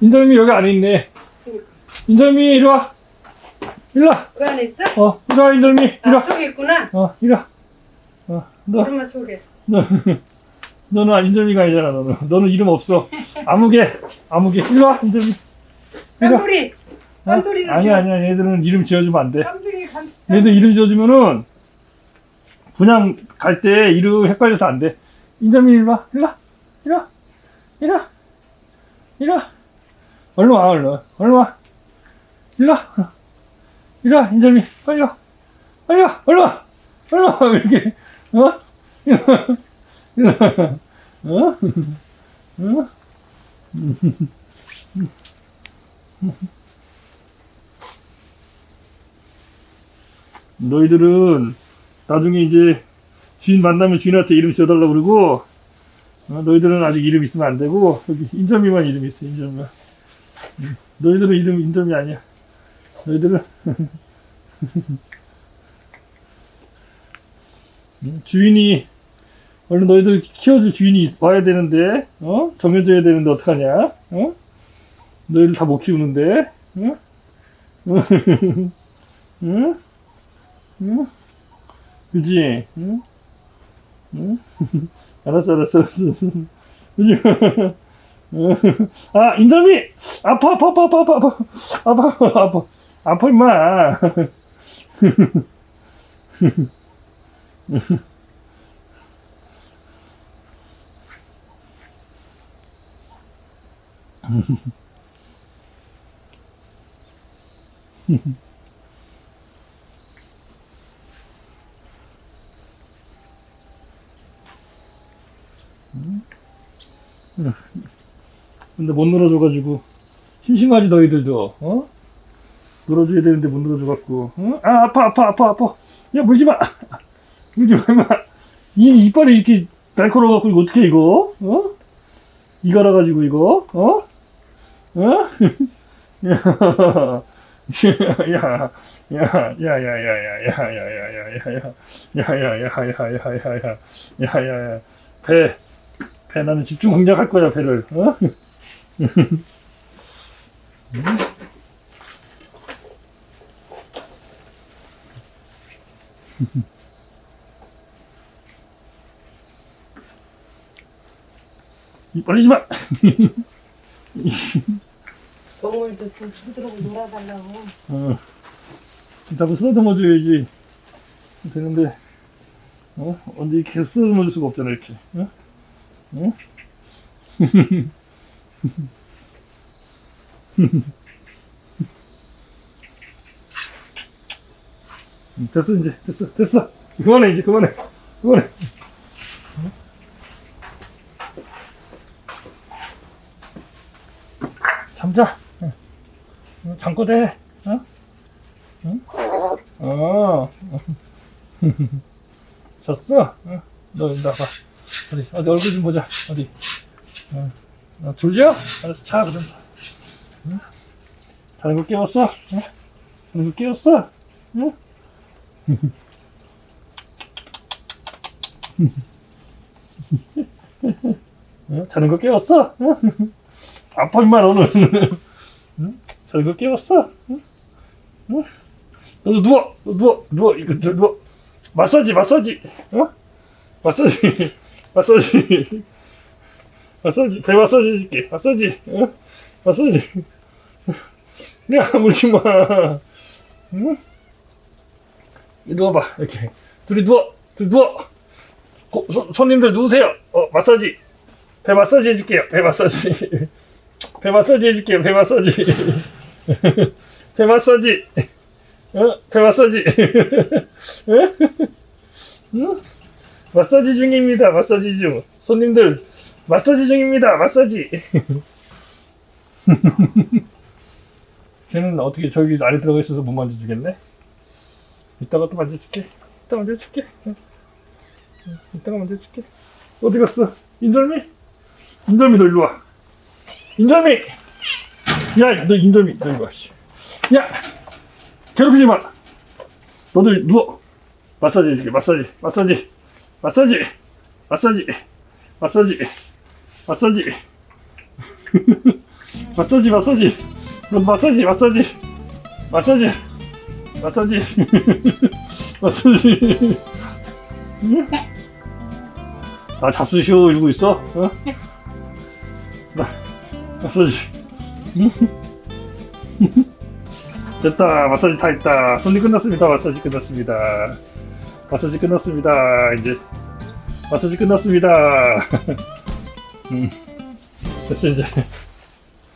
인절미 여기 안에 있네. 인절미 이리 와. 이리 와. 그 안에 있어? 어, 이리 와 인절미. 이리 아, 와. 속에 있구나. 어, 이리 와. 어, 너, 그러면 속에. 너, 너는 인절미가 아니잖아. 너는. 너는 이름 없어. 아무개, 아무개. 이리 와 인절미. 깐돌이. 어? 깐돌이로 아니. 아니야. 얘들은 이름 지어주면 안 돼. 깐돌이 간. 얘들 이름 지어주면은 그냥 갈 때 이름 헷갈려서 안 돼. 인절미 이리 와. 이리 와. 이리 와. 이리 와. 이리 와. 얼른 와, 얼른. 얼른 와. 이리 와. 이리 와, 인절미. 빨리 와. 빨리 와. 얼른 와. 얼른 와. 왜 이렇게, 어? 이리 와. 이리 와. 어? 어? 너희들은 나중에 이제 주인 만나면 주인한테 이름 지어달라고 그러고 어, 너희들은 아직 이름 있으면 안 되고 여기 인절미만 이름 있어 음, 너희들은 이름 인절미 아니야 너희들은 음, 주인이 얼른 너희들 키워줄 주인이 와야 되는데 어 정해줘야 되는데 어떡하냐 어 너희들 다 못 키우는데 응? 응? 응? 그지? 응? 응? 알았어, 알았어, 알았어. 그지? 아, 인절미! 아파, 아파, 아파, 아파, 아파, 아파, 아파, 아파, 아파, 임마. 근데 못 놀아줘가지고 심심하지 너희들도 어? 놀아줘야 되는데 못 놀아줘갖고 어? 아 아파 아파 아파 아파 야 물지마 물지마 임마 이 이빨이 이렇게 날카로워갖고 이거 어떻게 이거 어? 이거라 가지고 이거 어? 어? 배를 어? 이 벌리지 마. 동물도 좀 부드러고 놀아달라고. 어. 자꾸 쓰다듬어 줘야지 되는데 어? 언제 이렇게 쓰다듬어 줄 수가 없잖아 이렇게 어? 어? 음, 됐어 이제. 됐어 됐어. 그만해 이제 그만해. 그만해. 잠자. 잠꼬대 어? 응? 어. 졌어? 응. 너 일로 와봐 어디 어디 얼굴 좀 보자. 어디? 어. 어, 졸려? 알았어 자 그럼 응? 자는 거 깨웠어? 응? 자는 거 깨웠어? 응? 어? 자는 거 깨웠어? 응? 아파 임마 너는 응? 자는 거 깨웠어? 응? 응? 너도 누워 너 누워 누워 이거 저 누워 마사지 마사지 어? 마사지 마사지 마사지 배 마사지 해줄게. 마사지. 어? 마사지. 야 물지 마. 응? 누워봐 이렇게. 둘이 누워 둘이 누워. 고, 손, 손님들 누우세요. 어 마사지. 배 마사지 해줄게요. 배 마사지. 배 마사지 해줄게요. 배 마사지. 배 마사지. 어? 배 마사지. 응? 마사지 중입니다. 마사지 중 손님들 마사지 중입니다. 마사지. 걔는 어떻게 저기 안에 들어가 있어서 못 만져주겠네? 이따가 또 만져줄게. 이따 만져줄게. 이따가 만져줄게. 어디 갔어? 인절미? 인절미 너 일로 와. 인절미! 야 너 인절미 너 일로 와 야 괴롭히지 마. 너도 누워. 마사지 해줄게. 마사지 마사지 마사지 마사지 마사지 마사지. 마사지 마사지. 너 마사지 마사지. 마사지. 마사지. 마사지. 응? 아 잡수시오 이러고 있어? 어? 나 마사지. 응? 됐다. 마사지 다 했다. 손이 끝났습니다. 마사지 끝났습니다. 마사지 끝났습니다. 이제 마사지 끝났습니다 음 됐어 이제